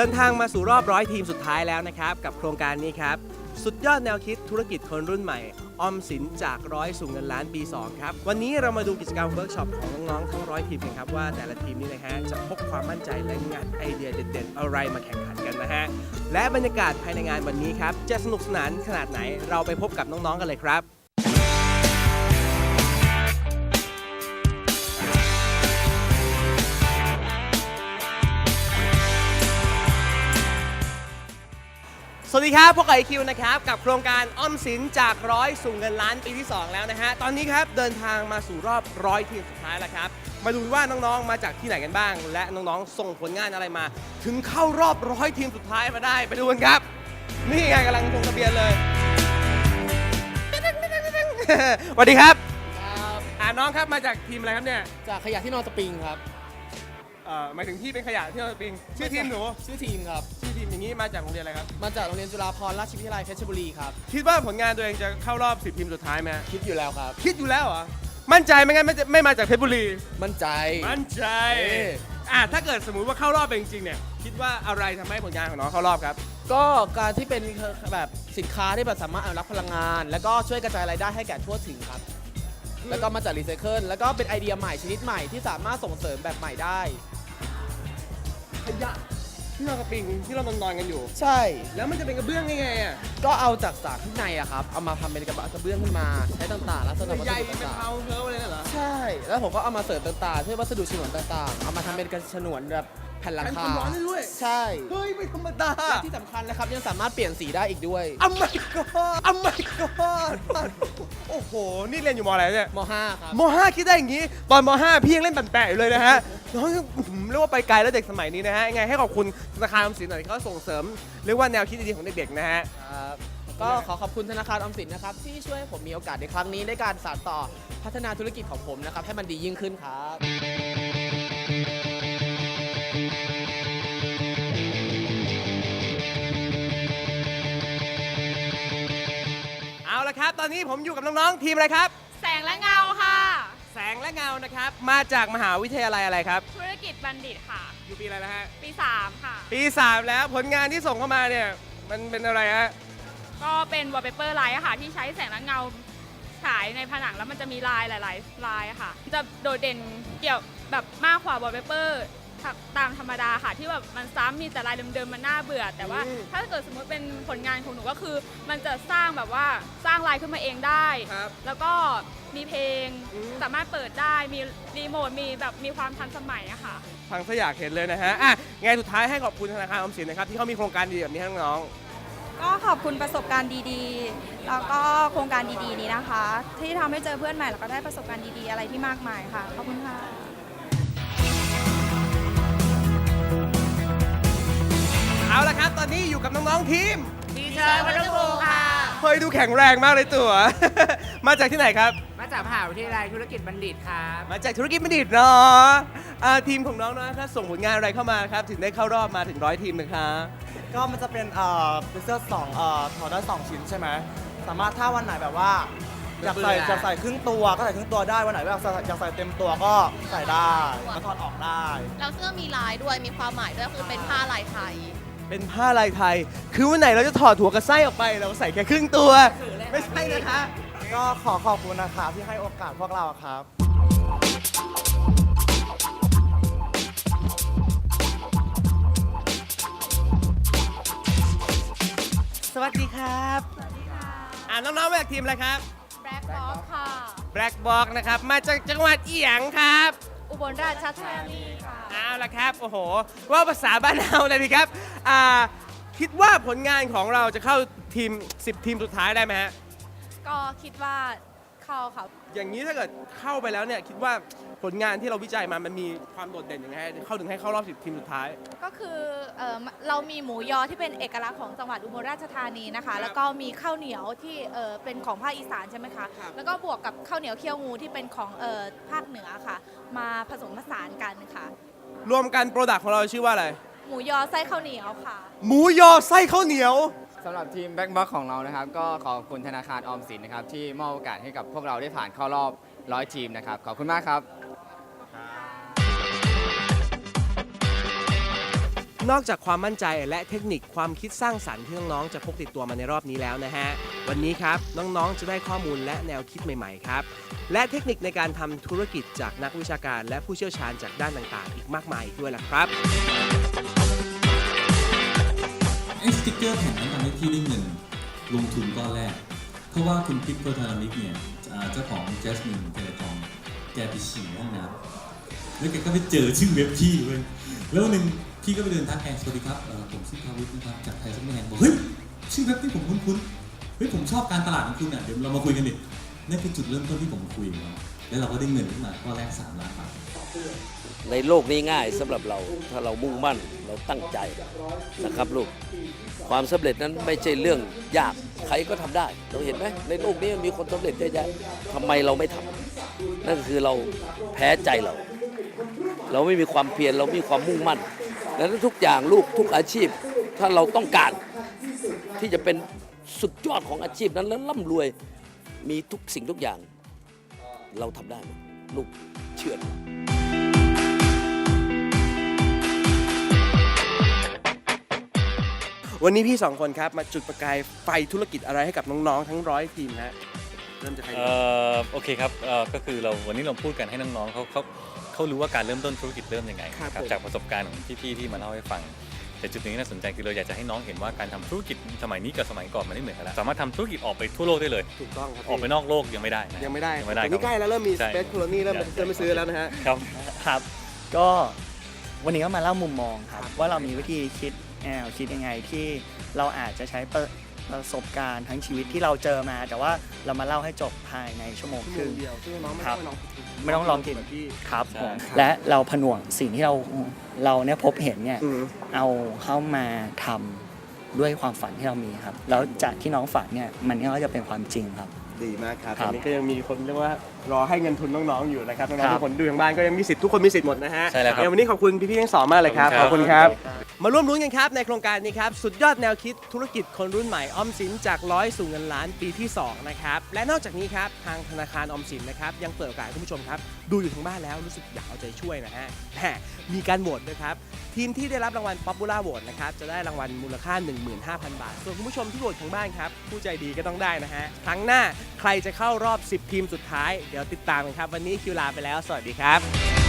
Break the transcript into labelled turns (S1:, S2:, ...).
S1: ดินทางมาสู่รอบร้อยทีมสุดท้ายแล้วนะครับ กับโครงการนี้ครับ สุดยอดแนวคิดธุรกิจคนรุ่นใหม่ ออมสินจากร้อยสู่เงินล้านปี 2 ครับ วันนี้เรามาดูกิจกรรมเวิร์กช็อปของน้องๆทั้งร้อยทีมกันครับ ว่าแต่ละทีมนี่นะฮะ จะพกความมั่นใจและงัดไอเดียเด็ดๆ อะไรมาแข่งขันกันนะฮะ และบรรยากาศภายในงานวันนี้ครับจะสนุกสนานขนาดไหนเราไปพบกับน้องๆกันเลยครับ สวัสดีครับ พวกไอคิวนะครับ กับโครงการออมสินจากร้อยสู่เงินล้านปีที่ 2 แล้วนะฮะ ตอนนี้ครับ เดินทางมาสู่รอบร้อยทีมสุดท้ายแล้วครับ มาดูว่าน้องๆ มาจากที่ไหนกันบ้าง และน้องๆ ส่งผลงานอะไรมา ถึงเข้ารอบร้อยทีมสุดท้ายมาได้ ไปดูกันครับ นี่ไงกำลังลงทะเบียนเลย สวัสดีครับ
S2: ครับ
S1: อ่าน้องครับมาจากทีมอะไรครับเนี่ย
S2: จากขยะที่นอนสปริงครับ
S1: เอ่อหมายถึงที่เป็นขยะที่เราปิงชื่อทีมหนู
S2: ชื่อทีมครับ
S1: ชื่อทีมอย่างนี้มาจากโรงเรียนอะไรครับ
S2: มาจากโรงเรียนจุฬาภรณราชวิทยาลัยเพชรบุรีครับ
S1: คิดว่าผลงานตัวเองจะเข้ารอบ10ทีมสุดท้ายไหม
S2: คิดอยู่แล้วครับ
S1: คิดอยู่แล้วเหรอมั่นใจไม่งั้นไม่จะไม่มาจากเพชรบุรี
S2: มั่นใจ
S1: มั่นใจ
S2: เอ๊ะ
S1: อะถ้าเกิดสมมุติว่าเข้ารอบไปจริงๆเนี่ยคิดว่าอะไรทำให้ผลงานของน้องเข้ารอบครับ
S2: ก็การที่เป็นแบบสินค้าที่แบบสามารถอนุรักษ์พลังงาน แล้วก็ช่วยกระจายรายได้ให้แก่ทั่วถึงครับ แล้วก็มาจากรีไซเคิลแล้วก็เป็นไอเดียใหม่ชนิดใหม่ที่สามารถส่งเสริมแบบใหม่ได้
S1: ขยะที่เรากระปิงที่เรานอนๆกันอยู่
S2: ใช่
S1: แล้วมันจะเป็นกระเบื้องได้ไงอะ
S2: ก็เอาจากสารข้างในอะครับ เอามาทำเป็นกระบะกระเบื้องขึ้นมา ใช้ต่างๆ แล้วสำหรับวั
S1: ให
S2: ส
S1: ญ่
S2: ดุ
S1: เป็น
S2: ต่าง
S1: เผาเพ้ออะไรนั่นเหรอ
S2: ๆใช่ แล้วผมก็เอามาเสริมต่างๆช่วยวัสดุฉนวนต่างๆ เอามาทำเป็นกระฉนวนแบบ แผ่นหลัง
S1: แผ่น
S2: คา
S1: ความร้อนได้ด้วย
S2: ใช่
S1: เฮ้ย ไม่ธรรมดา
S2: และที่สำคัญนะครับยังสามารถเปลี่ยนสีได้อีกด้วย
S1: อ my god อ my god โอ้โห นี่เรียนอยู่มอะไรเนี่ย
S2: ม .5 ครับ
S1: ม .5 คิดได้อย่างนี้ ตอนม .5 พี่ยังเล่นแปะๆอยู่เลยนะฮะน้องยังอื้อหือเรียกว่าไปไกลแล้วเด็กสมัยนี้นะฮะยังไงให้ขอบคุณธนาคารออมสินหน่อยที่เขาส่งเสริมเรียกว่าแนวคิดดีๆของเด็กๆนะฮะ
S2: ครับก็ขอขอบคุณธนาคารออมสินนะครับ ที่ช่วยให้ผมมีโอกาสในครั้งนี้ในการสานต่อพัฒนาธุรกิจของผมนะครับ ให้มันดียิ่งขึ้นครับ
S1: ตอนนี้ผมอยู่กับน้องๆทีมอะไรครับ
S3: แสงและเงาค่ะ
S1: แสงและเงานะครับ มาจากมหาวิทยาลัยอะไรครับ
S3: ธุรกิจบัณฑิตค่ะ
S1: อยู่ปีอะไรแล้วฮะ
S3: ปี 3 ค่ะ
S1: ปี 3 แล้วผลงานที่ส่งเข้ามาเนี่ย มันเป็นอะไรฮะ
S3: ก็เป็นวอลเปเปอร์ไลท์ค่ะ ที่ใช้แสงและเงาฉายในผนังแล้วมันจะมีลายหลาย ๆ ลายค่ะ จะโดดเด่นเกี่ยวแบบมากกว่าวอลเปเปอร์ ตามธรรมดาค่ะที่แบบมันซ้ำมีแต่ลายเดิมๆมันน่าเบื่อ แต่ว่า
S1: อืม
S3: ถ้าเกิดสมมติเป็นผลงานของหนูก็คือ มันจะสร้างแบบว่าสร้างลายขึ้นมาเองได้
S1: ครับ
S3: แล้วก็มีเพลง
S1: อืม
S3: สามารถเปิดได้มีรีโมทมีแบบมีความทันสมัยอะค่ะ
S1: ฟังซะอยากเห็นเลยนะฮะอะไงสุดท้ายให้ขอบคุณธนาคารออมสินนะครับที่เขามีโครงการดีแบบนี้ให้น้อง
S4: ก็ขอบคุณประสบการณ์ดีๆ แล้วก็โครงการดีๆนี้นะคะ ที่ทำให้เจอเพื่อนใหม่แล้วก็ได้ประสบการณ์ดีๆ อะไรที่มากมายค่ะ ขอบคุณค่ะ
S1: เอาละครับ ตอนนี้อยู่กับน้องๆทีม
S5: ดีเชอร์วัตถุภูมิค่ะ
S1: เฮ้ยดูแข็งแรงมากเลยตัว มาจากที่ไหนครับ
S5: มาจากมหาวิทยาลัยธุรกิจบัณฑิตครับ
S1: มาจากธุรกิจบัณฑิตเนาะอ่าทีมของน้องนะครับส่งผลงานอะไรเข้ามาครับ ถึงได้เข้ารอบมาถึงร้อยทีมนะคะ
S6: ก็มันจะเป็นเอ่อเป็นเสื้อสองเอ่อถอดได้สองชิ้นใช่ไหมสามารถถ้าวันไหนแบบว่าอยากใส่
S5: เบื่อ
S6: อยากใส่ครึ่งตัวก็ใส่ครึ่งตัวได้วันไหนแบบอยากใส่เต็มตัวก็ใส่ได้ก็ถอดออกได้
S7: แล้วเสื้อมีลายด้วยมีความหมายด้วยคือเป็นผ้าลายไทย
S1: เป็นผ้าลายไทย คือวันไหนเราจะถอดหัวกับไส้ออกไป เราใส่แค่ครึ่งตัว ไม่ใช่นะคะ
S6: ก็ขอขอบคุณนะคะที่ให้โอกาสพวกเราครับ
S1: สวัสดีครับอ่าน้องๆมาจากทีมอะไรครับ
S3: Black Box ค่ะ
S1: Black Box นะครับ มาจากจังหวัดเอียงครับ
S3: อุบลราชธานีค่ะ
S1: เอาละครับ โอ้โห ว่าภาษาบ้านเราเลยดีครับอ่าคิดว่าผลงานของเราจะเข้าทีม 10 ทีมสุดท้ายได้ไหมฮะ
S4: ก็คิดว่าเข้าค่ะ
S1: อย่างนี้ถ้าเกิดเข้าไปแล้วเนี่ยคิดว่าผลงานที่เราวิจัยมามันมีความโดดเด่นยังไงให้เข้าถึงให้เข้ารอบ 10 ทีมสุดท้าย
S4: ก็คือเอ่อเรามีหมูยอที่เป็นเอกลักษณ์ของจังหวัดอุบลราชธานีนะคะ แล้วก็มีข้าวเหนียวที่เอ่อเป็นของภาคอีสานใช่ไหมคะ
S1: ครับ
S4: แล้วก็บวกกับข้าวเหนียวเคี่ยวงูที่เป็นของเอ่อภาคเหนือค่ะ มาผสมผสานกันค่ะ
S1: รวมกันโปรดักต์ของเราชื่อว่าอะไร
S4: หมูยอไส้ข้าวเหนียวค่ะ
S1: หมูยอไส้ข้าวเหนียว
S8: สำหรับทีมแบ็กบ็อกของเรานะครับ ก็ขอบคุณธนาคารออมสินนะครับ ที่มอบโอกาสให้กับพวกเราได้ผ่านเข้ารอบร้อยทีมนะครับ ขอบคุณมากครับ
S1: นอกจากความมั่นใจและเทคนิคความคิดสร้างสรรค์ที่น้องๆจะพกติดตัวมาในรอบนี้แล้วนะฮะ วันนี้ครับน้องๆจะได้ข้อมูลและแนวคิดใหม่ๆครับ และเทคนิคในการทำธุรกิจจากนักวิชาการและผู้เชี่ยวชาญจากด้านต่างๆ อีกมากมายด้วยล่ะครับ
S9: ไอ้สติ๊กเกอร์แผ่นนั้นทำให้พี่ได้เงินลงทุนก้อนแรก เพราะว่าคุณพิกโพธารามิกเนี่ยเจ้าของแจสมินเทเลคอมแกไปฉี่ห้องน้ำแล้วแกก็ไปเจอชื่อเว็บพี่เว้ยแล้วหนึ่ง พี่ก็ไปเดินทักแกสวัสดีครับเอ่อผมชื่อพาวิทย์นะครับจากไทยซัมเมอร์แลนด์บอกเฮ้ยชื่อเว็บที่ผมคุ้นๆเฮ้ยผมชอบการตลาดของคุณอะเดี๋ยวเรามาคุยกันดินั่นคือจุดเริ่มต้นที่ผมคุยกับเราแล้วเราก็ได้เงินขึ้นมาก้อนแรกสามล้านบาท
S10: ในโลกนี้ง่ายสำหรับเราถ้าเรามุ่งมั่นเราตั้งใจนะครับลูกความสำเร็จนั้นไม่ใช่เรื่องยากใครก็ทำได้ เราเห็นไหมในโลกนี้มันมีคนสำเร็จเยอะแยะทำไมเราไม่ทำนั่นคือเราแพ้ใจเรา เราไม่มีความเพียรเราไม่มีความมุ่งมั่น ดังนั้นทุกอย่างลูกทุกอาชีพ ถ้าเราต้องการที่จะเป็นสุดยอดของอาชีพนั้นแล้วร่ำรวยมีทุกสิ่งทุกอย่าง เราทำได้หมดลูกเชื่อ
S1: วันนี้พี่สองคนครับ มาจุดประกายไฟธุรกิจอะไรให้กับน้องๆทั้งร้อยทีมฮะเริ่มจากใครดี
S11: เอ่อโอเคครับเอ่อก็คือเราวันนี้เราพูดกันให้น้องๆเขาเขา เขารู้ว่าการเริ่มต้นธุรกิจเริ่มยังไง
S1: ครับ
S11: ครับ
S1: ผม
S11: จากประสบการณ์ของพี่ๆที่มาเล่าให้ฟัง แต่จุดหนึ่งที่น่าสนใจคือเราอยากจะให้น้องเห็นว่าการทำธุรกิจสมัยนี้กับสมัยก่อนมันไม่เหมือนกันแล้วสามารถทำธุรกิจออกไปทั่วโลกได้เลย
S1: ถูกต้องครับ
S11: ออกไปนอกโลกยังไม่ได้นะ
S1: ยังไม่ได้
S11: ยังไม่ได้
S1: แต่นี่
S11: ครับ
S1: ใกล้แล้วเริ่มมี
S11: ใช่
S1: Space Colony เริ่ม
S11: ใช่
S1: เริ่มไปซื้อแล้วนะฮะ
S11: ครับ
S6: ครับ ก็วันนี้ก็มาเล่ามุมมองครับว่าเรามีวิธีคิดแนวคิดยังไงที่เราอาจจะใช้ประ ประสบการณ์ทั้งชีวิตที่เราเจอมา แต่ว่าเรามาเล่าให้จบภายในชั่วโมงครึ่ง
S1: เดียวซึ่งน้องไม่
S6: ครั
S1: ต้อบงลอง
S6: ไม่ต้องลองกิน
S1: แบบพี่
S6: ครับ
S11: ใช่
S6: ผมและเราผนวกสิ่งที่เราเราเนี่ยพบเห็นเนี่ย
S1: อืม
S6: เอาเข้ามาทำด้วยความฝันที่เรามีครับ แล้วจากที่น้องฝันเนี่ยมันก็จะเป็นความจริงครับ
S1: ดีมากครับ
S6: ครั
S1: ต
S6: บ
S1: อนนี้ก็ยังมีคนเรียกว่ารอให้เงินทุนน้องๆอยู่นะครับน้อง
S6: ครั
S1: ๆ
S6: บ
S1: ทุกคนดูทางบ้านก็ยังมีสิทธิ์ทุกคนมีสิทธิ์หมดนะฮะ
S11: ใช่แล้วครับ
S1: เดี๋ยววันนี้ขอบคุณพี่ๆทั้งสองมากเลยครับ
S11: ข
S1: ข
S11: อ
S1: อ
S11: บบคุ
S1: คุณณ
S11: ค
S1: ค
S11: รั
S1: รับ บ มาร่วมรุ้นกันครับในโครงการนี้ครับสุดยอดแนวคิดธุรกิจคนรุ่นใหม่ออมสินจากร้อยสู่เงินล้านปีที่สองนะครับและนอกจากนี้ครับทางธนาคารออมสินนะครับยังเปิดโอกาสให้คุณผู้ชมครับดูอยู่ทางบ้านแล้วรู้สึกอยากเอาใจช่วยนะฮะแหมมีการโหวตด้วยครับทีมที่ได้รับรางวัล Popular Vote นะครับจะได้รางวัลมูลค่า 15,000 บาท ส่วนคุณผู้ชมที่โหวตทางบ้านครับผู้ใจดีก็ต้องได้นะฮะครั้งหน้า ใครจะเข้ารอบ 10 ทีมสุดท้าย เดี๋ยวติดตามกันครับ วันนี้คิวลาไปแล้ว สวัสดีครับ